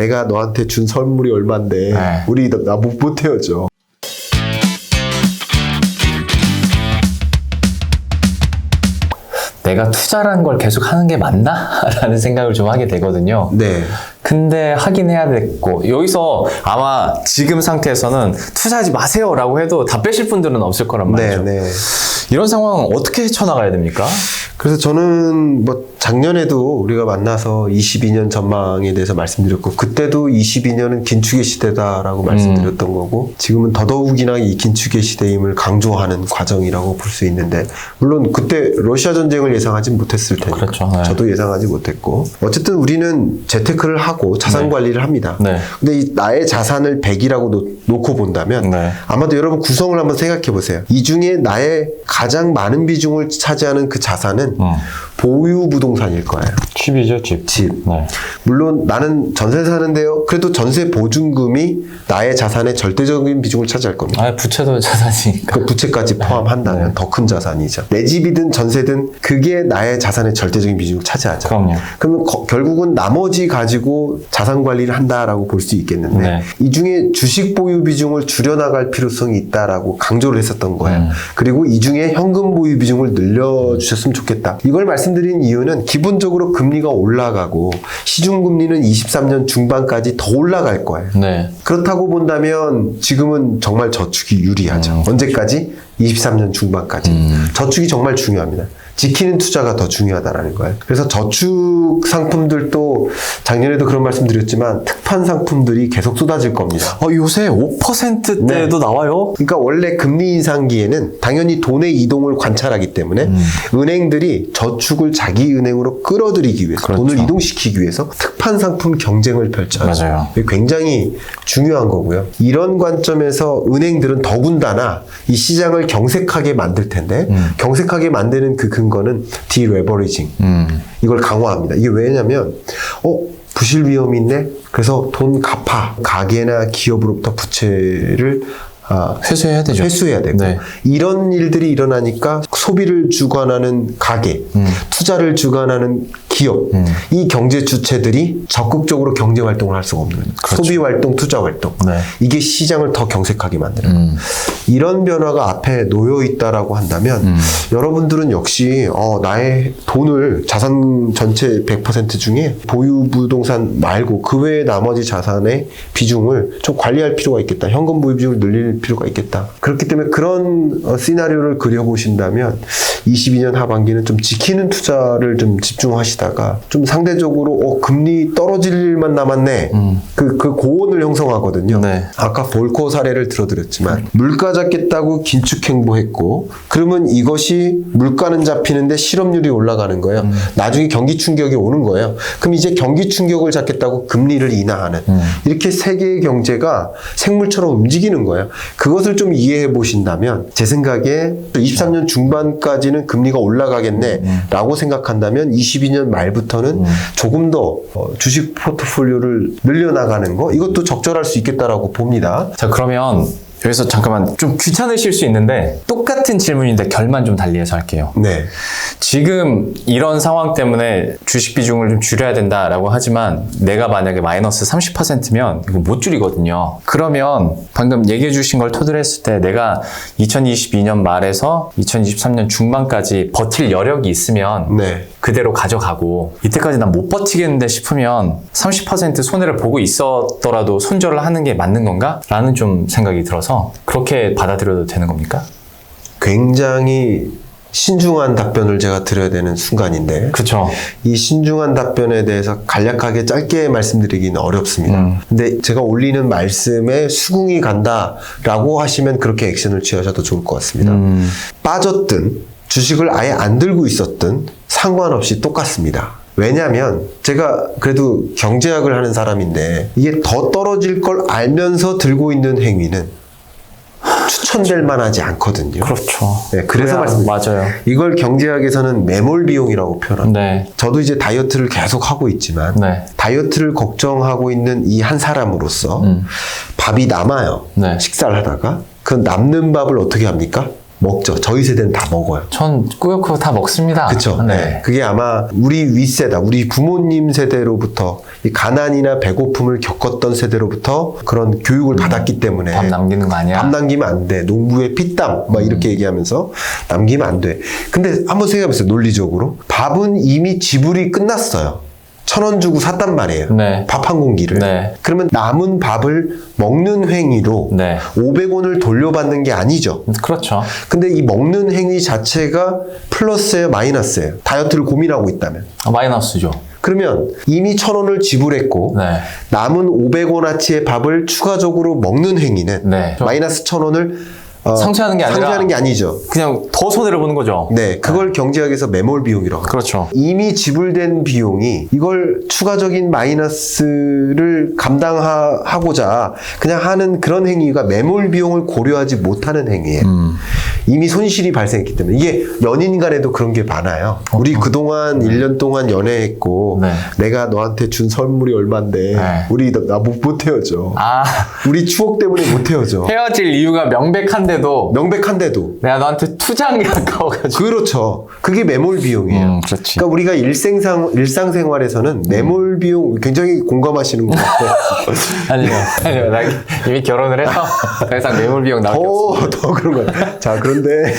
내가 너한테 준 선물이 얼만데 네. 우리 나못 못 헤어져. 내가 투자라는 걸 계속 하는 게 맞나? 라는 생각을 좀 하게 되거든요. 네. 근데 하긴 해야 됐고 여기서 아마 지금 상태에서는 투자하지 마세요라고 해도 다 빼실 분들은 없을 거란 네, 말이죠. 네. 이런 상황 어떻게 헤쳐나가야 됩니까? 그래서 저는 뭐 작년에도 우리가 만나서 22년 전망에 대해서 말씀드렸고 그때도 22년은 긴축의 시대다라고 말씀드렸던 거고 지금은 더더욱이나 이 긴축의 시대임을 강조하는 과정이라고 볼 수 있는데 물론 그때 러시아 전쟁을 예상하지 못했을 테니까 그렇죠, 네. 저도 예상하지 못했고 어쨌든 우리는 재테크를 하고 자산 네. 관리를 합니다. 네. 근데 이 나의 자산을 100이라고 놓, 놓고 본다면 네. 아마도 여러분 구성을 한번 생각해 보세요. 이 중에 나의 가장 많은 비중을 차지하는 그 자산은 음. 보유 부동산일 거예요. 집이죠, 집. 집. 네. 물론 나는 전세 사는데요. 그래도 전세 보증금이 나의 자산의 절대적인 비중을 차지할 겁니다. 아, 부채도 자산이니까. 그 부채까지 포함한다면 네. 더큰 자산이죠. 내 집이든 전세든 그게 나의 자산의 절대적인 비중을 차지하죠. 그럼요. 그러면 거- 결국은 나머지 가지고 자산 관리를 한다라고 볼 수 있겠는데 네. 이 중에 주식 보유 비중을 줄여나갈 필요성이 있다라고 강조를 했었던 거예요. 음. 그리고 이 중에 현금 보유 비중을 늘려주셨으면 좋겠다. 이걸 말씀 드린 이유는 기본적으로 금리가 올라가고 시중 금리는 23년 중반까지 더 올라갈 거예요. 네. 그렇다고 본다면 지금은 정말 저축이 유리하죠. 언제까지? 23년 중반까지. 저축이 정말 중요합니다. 지키는 투자가 더 중요하다라는 거예요. 그래서 저축 상품들도 작년에도 그런 말씀 드렸지만 특판 상품들이 계속 쏟아질 겁니다. 어, 요새 5%대도 네. 나와요? 그러니까 원래 금리 인상기에는 당연히 돈의 이동을 관찰하기 때문에 음. 은행들이 저축을 자기 은행으로 끌어들이기 위해서 그렇죠. 돈을 이동시키기 위해서 특판 상품 경쟁을 펼쳐요. 맞아요. 굉장히 중요한 거고요. 이런 관점에서 은행들은 더군다나 이 시장을 경색하게 만들 텐데 음. 경색하게 만드는 그 근거는 디레버리징 음. 이걸 강화합니다. 이게 왜냐면 어 부실 위험이 있네. 그래서 돈 갚아 가게나 기업으로부터 부채를 아, 회수해야 되죠. 회수해야 되고 네. 이런 일들이 일어나니까 소비를 주관하는 가게, 음. 투자를 주관하는 기업, 이 경제 주체들이 적극적으로 경제 활동을 할 수가 없는 그렇죠. 소비 활동, 투자 활동. 네. 이게 시장을 더 경색하게 만드는. 음. 이런 변화가 앞에 놓여 있다라고 한다면 음. 여러분들은 역시 어, 나의 돈을 자산 전체 100% 중에 보유 부동산 말고 그 외의 나머지 자산의 비중을 좀 관리할 필요가 있겠다. 현금 보유 비중을 늘릴 필요가 있겠다. 그렇기 때문에 그런 어, 시나리오를 그려보신다면 22년 하반기는 좀 지키는 투자를 좀 집중하시다 가 좀 상대적으로 어, 금리 떨어질 일만 남았네. 그, 그 고온을 형성하거든요. 음. 네. 아까 볼코 사례를 들어드렸지만 물가 잡겠다고 긴축 행보했고 그러면 이것이 물가는 잡히는데 실업률이 올라가는 거예요. 음. 나중에 경기 충격이 오는 거예요. 그럼 이제 경기 충격을 잡겠다고 금리를 인하하는 음. 이렇게 이렇게 세계의 경제가 생물처럼 움직이는 거예요. 그것을 좀 이해해 보신다면 제 생각에 23년 중반까지는 금리가 올라가겠네라고 생각한다면 22년 말 부터는 조금 더 어, 주식 포트폴리오를 늘려나가는 거 이것도 적절할 수 있겠다라고 봅니다. 자, 그러면 여기서 잠깐만 좀 귀찮으실 수 있는데 똑같은 질문인데 결만 좀 달리해서 할게요. 네. 지금 이런 상황 때문에 주식 비중을 좀 줄여야 된다라고 하지만 내가 만약에 마이너스 30%면 이거 못 줄이거든요. 그러면 방금 얘기해 주신 걸 토대로 했을 때 내가 2022년 말에서 2023년 중반까지 버틸 여력이 있으면 네. 그대로 가져가고 이때까지 난 못 버티겠는데 싶으면 30% 손해를 보고 있었더라도 손절을 하는 게 맞는 건가? 라는 좀 생각이 들어서 그렇게 받아들여도 되는 겁니까? 굉장히 신중한 답변을 제가 드려야 되는 순간인데 그쵸. 이 신중한 답변에 대해서 간략하게 짧게 말씀드리기는 어렵습니다. 음. 근데 제가 올리는 말씀에 수긍이 간다라고 하시면 그렇게 액션을 취하셔도 좋을 것 같습니다. 음. 빠졌든 주식을 아예 안 들고 있었든 상관없이 똑같습니다. 왜냐하면 제가 그래도 경제학을 하는 사람인데 이게 더 떨어질 걸 알면서 들고 있는 행위는 추천될 만하지 않거든요. 그렇죠. 네, 그래서 말씀 맞아요. 이걸 경제학에서는 매몰 비용이라고 표현합니다. 네. 저도 이제 다이어트를 계속 하고 있지만 네. 다이어트를 걱정하고 있는 이 한 사람으로서 음. 밥이 남아요. 네. 식사를 하다가 그 남는 밥을 어떻게 합니까? 먹죠. 저희 세대는 다 먹어요. 전 꾸역꾸역 다 먹습니다. 그쵸. 네. 그게 아마 우리 윗세다, 우리 부모님 세대로부터 이 가난이나 배고픔을 겪었던 세대로부터 그런 교육을 받았기 때문에 밥 남기는 거 아니야? 밥 남기면 안 돼. 농부의 피땀 막 이렇게 얘기하면서 남기면 안 돼. 근데 한번 생각해보세요. 논리적으로 밥은 이미 지불이 끝났어요. 천 원 주고 샀단 말이에요. 네. 밥 한 공기를. 네. 그러면 남은 밥을 먹는 행위로 네. 500원을 돌려받는 게 아니죠. 그렇죠. 근데 이 먹는 행위 자체가 플러스예요, 마이너스예요. 다이어트를 고민하고 있다면. 아, 마이너스죠. 그러면 이미 천 원을 지불했고 네. 남은 500원어치의 밥을 추가적으로 먹는 행위는 네. 마이너스 천 원을 어, 상쇄하는 게 아니라 상쇄하는 게 아니죠. 그냥 더 손해를 보는 거죠. 네, 그걸 경제학에서 매몰 비용이라고 합니다. 그렇죠. 이미 지불된 비용이 이걸 추가적인 마이너스를 감당하고자 그냥 하는 그런 행위가 매몰 비용을 고려하지 못하는 행위예요. 음. 이미 손실이 발생했기 때문에 이게 연인 간에도 그런 게 많아요. 우리 그동안 1년 동안 연애했고 네. 내가 너한테 준 선물이 얼만데 네. 우리 나못 못 헤어져. 아, 우리 추억 때문에 못 헤어져. 헤어질 이유가 명백한데 도 명백한데도 내가 너한테 투장이 가까워가지고. 그렇죠. 그게 매몰 비용이에요. 음, 그렇지. 그러니까 우리가 일생상 일상생활에서는 매몰 비용 굉장히 공감하시는 것 같아요. 아니요. 아니요. 나 이미 결혼을 해서 더 이상 매몰 비용 나올 게 없어. 더, 더 그런 거 같아요. 자, 그런데,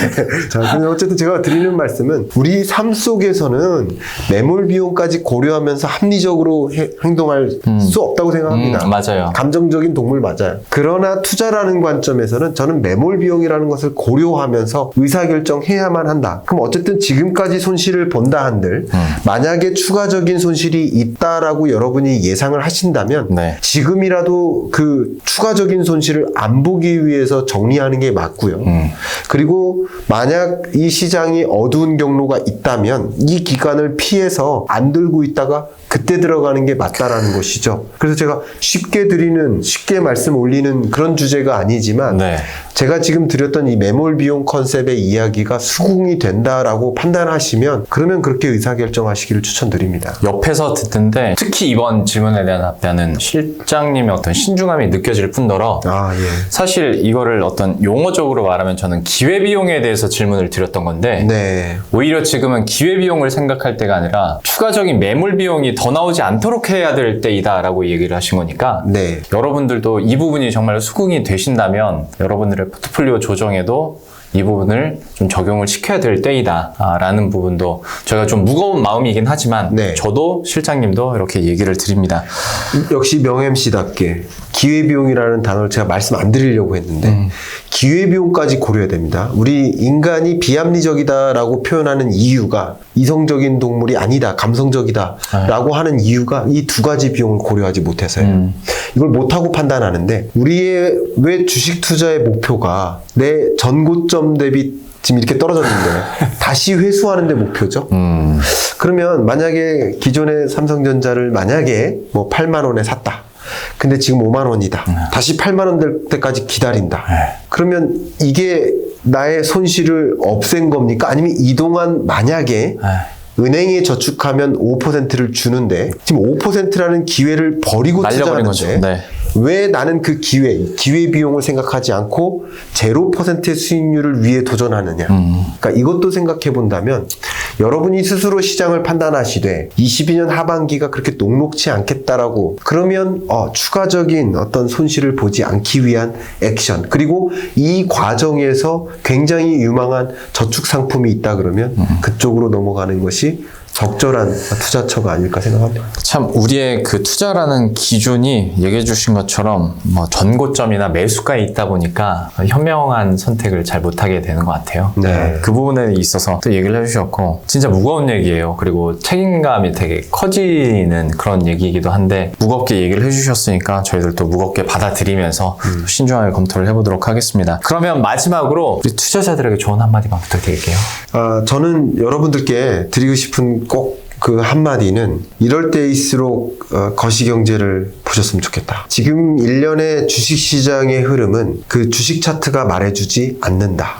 자, 근데 어쨌든 제가 드리는 말씀은 우리 삶 속에서는 매몰 비용까지 고려하면서 합리적으로 해- 행동할 수 없다고 생각합니다. 음, 맞아요. 감정적인 동물 맞아요. 그러나 투자라는 관점에서는 저는 매몰 비용이라는 것을 고려하면서 의사결정해야만 한다. 그럼 어쨌든 지금까지 손실을 본다 한들 음. 만약에 추가적인 손실이 있다라고 여러분이 예상을 하신다면 네. 지금이라도 그 추가적인 손실을 안 보기 위해서 정리하는 게 맞고요. 음. 그리고 만약 이 시장이 어두운 경로가 있다면 이 기간을 피해서 안 들고 있다가 그때 들어가는 게 맞다라는 것이죠. 그래서 제가 쉽게 드리는 쉽게 말씀 올리는 그런 주제가 아니지만 네. 제가 지금 드렸던 이 매몰 비용 컨셉의 이야기가 수긍이 된다라고 판단하시면 그러면 그렇게 의사 결정하시기를 추천드립니다. 옆에서 듣는데 특히 이번 질문에 대한 답변은 실장님의 어떤 신중함이 느껴질 뿐더러 아, 예. 사실 이거를 어떤 용어적으로 말하면 저는 기회 비용에 대해서 질문을 드렸던 건데 네. 오히려 지금은 기회 비용을 생각할 때가 아니라 추가적인 매몰 비용이 더 나오지 않도록 해야 될 때이다라고 얘기를 하신 거니까 네. 여러분들도 이 부분이 정말 수긍이 되신다면 여러분들의 포트폴리오 조정에도 이 부분을 좀 적용을 시켜야 될 때이다 아, 라는 부분도 저희가 좀 무거운 마음이긴 하지만 네. 저도 실장님도 이렇게 얘기를 드립니다 역시 명MC답게 기회비용이라는 단어를 제가 말씀 안 드리려고 했는데 기회비용까지 고려해야 됩니다. 우리 인간이 비합리적이다라고 표현하는 이유가 이성적인 동물이 아니다, 감성적이다라고 하는 이유가 이 두 가지 비용을 고려하지 못해서요. 이걸 못하고 판단하는데 우리의 왜 주식 투자의 목표가 내 전고점 대비 지금 이렇게 떨어졌는데 다시 회수하는 데 목표죠. 음, 그러면 만약에 기존의 삼성전자를 만약에 뭐 8만 원에 샀다. 근데 지금 5만 원이다. 다시 8만 원 될 때까지 기다린다. 그러면 이게 나의 손실을 없앤 겁니까? 아니면 이동안 만약에 은행에 저축하면 5%를 주는데 지금 5%라는 기회를 버리고. 투자하는데 네. 왜 나는 그 기회, 기회 비용을 생각하지 않고 0%의 수익률을 위해 도전하느냐. 그러니까 이것도 생각해 본다면 여러분이 스스로 시장을 판단하시되 22년 하반기가 그렇게 녹록치 않겠다라고 그러면 어, 추가적인 어떤 손실을 보지 않기 위한 액션. 그리고 이 과정에서 굉장히 유망한 저축 상품이 있다 그러면 그쪽으로 넘어가는 것이 적절한 투자처가 아닐까 생각합니다. 참 우리의 그 투자라는 기준이 얘기해 주신 것처럼 뭐 전고점이나 매수가에 있다 보니까 현명한 선택을 잘 못하게 되는 것 같아요. 네. 그 부분에 있어서 또 얘기를 해주셨고 진짜 무거운 얘기예요. 그리고 책임감이 되게 커지는 그런 얘기이기도 한데 무겁게 얘기를 해주셨으니까 저희들도 무겁게 받아들이면서 또 신중하게 검토를 해보도록 하겠습니다. 그러면 마지막으로 우리 투자자들에게 조언 한마디만 부탁드릴게요. 아, 저는 여러분들께 드리고 싶은 꼭 그 한마디는 이럴 때일수록 어, 거시경제를 보셨으면 좋겠다. 지금 일련의 주식시장의 흐름은 그 주식 차트가 말해주지 않는다.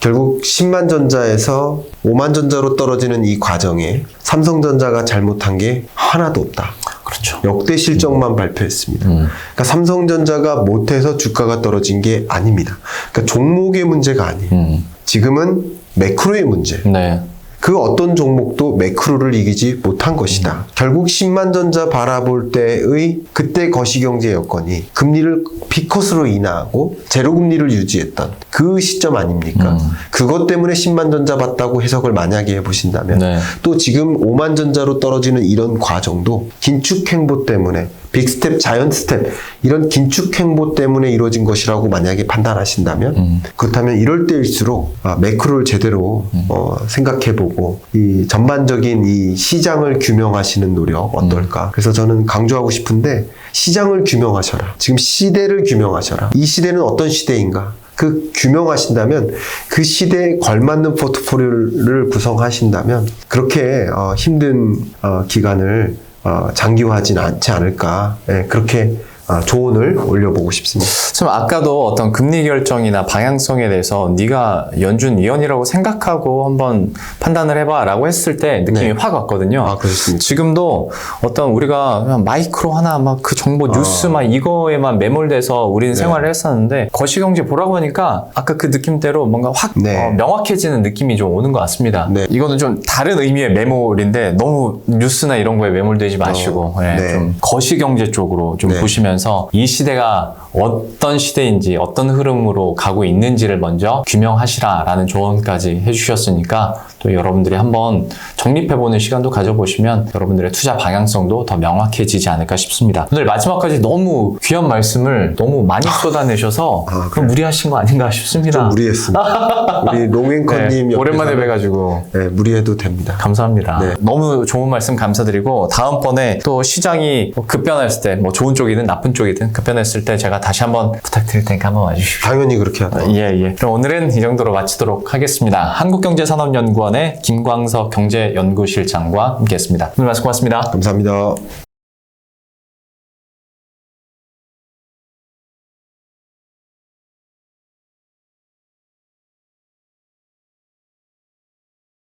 결국 10만 전자에서 5만 전자로 떨어지는 이 과정에 삼성전자가 잘못한 게 하나도 없다. 그렇죠. 역대 실적만 발표했습니다. 음. 그러니까 삼성전자가 못해서 주가가 떨어진 게 아닙니다. 그러니까 종목의 문제가 아니에요. 음. 지금은 매크로의 문제. 네. 그 어떤 종목도 매크로를 이기지 못한 것이다. 결국 10만 전자 바라볼 때의 그때 거시경제 여건이 금리를 피컷으로 인하하고 제로 금리를 유지했던 그 시점 아닙니까? 음. 그것 때문에 10만 전자 봤다고 해석을 만약에 해보신다면 네. 또 지금 5만 전자로 떨어지는 이런 과정도 긴축 행보 때문에 빅스텝, 자이언트 스텝 이런 긴축 행보 때문에 이루어진 것이라고 만약에 판단하신다면 음. 그렇다면 이럴 때일수록 아, 매크로를 제대로 어, 생각해보고 이 전반적인 이 시장을 규명하시는 노력 어떨까? 그래서 저는 강조하고 싶은데 시장을 규명하셔라. 지금 시대를 규명하셔라. 이 시대는 어떤 시대인가? 그 규명하신다면 그 시대에 걸맞는 포트폴리오를 구성하신다면 그렇게 어, 힘든 어, 기간을 어, 장기화하진 않지 않을까. 예, 그렇게 어, 조언을 올려보고 싶습니다. 좀 아까도 어떤 금리 결정이나 방향성에 대해서 네가 연준 위원이라고 생각하고 한번 판단을 해봐라고 했을 때 느낌이 네. 확 왔거든요. 아, 그렇습니까? 지금도 어떤 우리가 마이크로 하나 막 그 정보 아. 뉴스 막 이거에만 매몰돼서 우리는 생활을 했었는데 거시경제 보라 보니까 아까 그 느낌대로 뭔가 확 네. 어, 명확해지는 느낌이 좀 오는 것 같습니다. 네. 이거는 좀 다른 의미의 매몰인데 너무 뉴스나 이런 거에 매몰되지 마시고 어, 예, 네. 좀 거시경제 쪽으로 좀 네. 보시면 서 이 시대가 어떤 시대인지 어떤 흐름으로 가고 있는지를 먼저 규명하시라 라는 조언까지 해주셨으니까 또 여러분들이 한번 정립해보는 시간도 가져보시면 여러분들의 투자 방향성도 더 명확해지지 않을까 싶습니다. 오늘 마지막까지 너무 귀한 말씀을 너무 많이 쏟아내셔서 아, 그럼 무리하신 거 아닌가 싶습니다. 좀 무리했습니다. 우리 롱앵커님 네, 오랜만에 뵈가지고 네, 무리해도 됩니다. 감사합니다. 네. 너무 좋은 말씀 감사드리고 다음번에 또 시장이 뭐 급변했을 때 뭐 좋은 쪽이든 나쁜 쪽이든 급변했을 때 제가 다시 한번 부탁드릴 테니까 한번 와주십시오. 당연히 그렇게 하다. 예, 예. 그럼 오늘은 이 정도로 마치도록 하겠습니다. 한국경제산업연구원의 김광석 경제연구실장과 함께했습니다. 오늘 말씀 고맙습니다. 감사합니다.